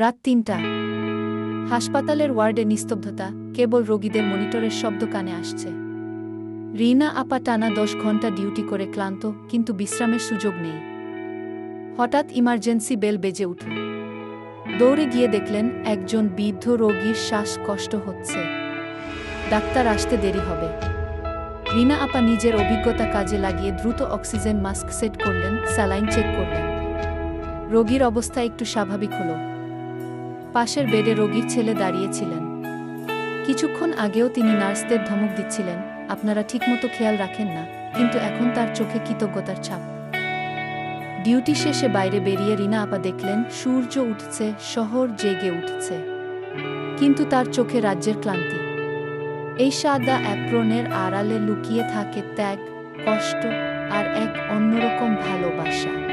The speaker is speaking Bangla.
রাত তিনটা। হাসপাতালের ওয়ার্ডে নিস্তব্ধতা, কেবল রোগীদের মনিটরের শব্দ কানে আসছে। রিনা, আপা টানা দশ ঘণ্টা ডিউটি করে ক্লান্ত, কিন্তু বিশ্রামের সুযোগ নেই। হঠাৎ ইমার্জেন্সি বেল বেজে উঠল। দৌড়ে গিয়ে দেখলেন, একজন বৃদ্ধ রোগীর শ্বাসকষ্ট হচ্ছে। ডাক্তার আসতে দেরি হবে। রিনা, আপা নিজের অভিজ্ঞতা কাজে লাগিয়ে দ্রুত অক্সিজেন মাস্ক সেট করলেন, স্যালাইন চেক করলেন। রোগীর অবস্থা একটু স্বাভাবিক হলো। পাশের বেডে রোগীর ছেলে দাঁড়িয়েছিলেন। কিছুক্ষণ আগেও তিনি নার্সদের ধমক দিচ্ছিলেন, আপনারা ঠিকমতো খেয়াল রাখেন না, কিন্তু এখন তার চোখে কৃতজ্ঞতার ছাপ। ডিউটি শেষে বাইরে বেরিয়ে রিনা আপা দেখলেন, সূর্য উঠছে, শহর জেগে উঠছে। কিন্তু তার চোখে রাজ্যের ক্লান্তি। এই সাদা অ্যাপ্রনের আড়ালে লুকিয়ে থাকে ত্যাগ, কষ্ট আর এক অন্যরকম ভালোবাসা।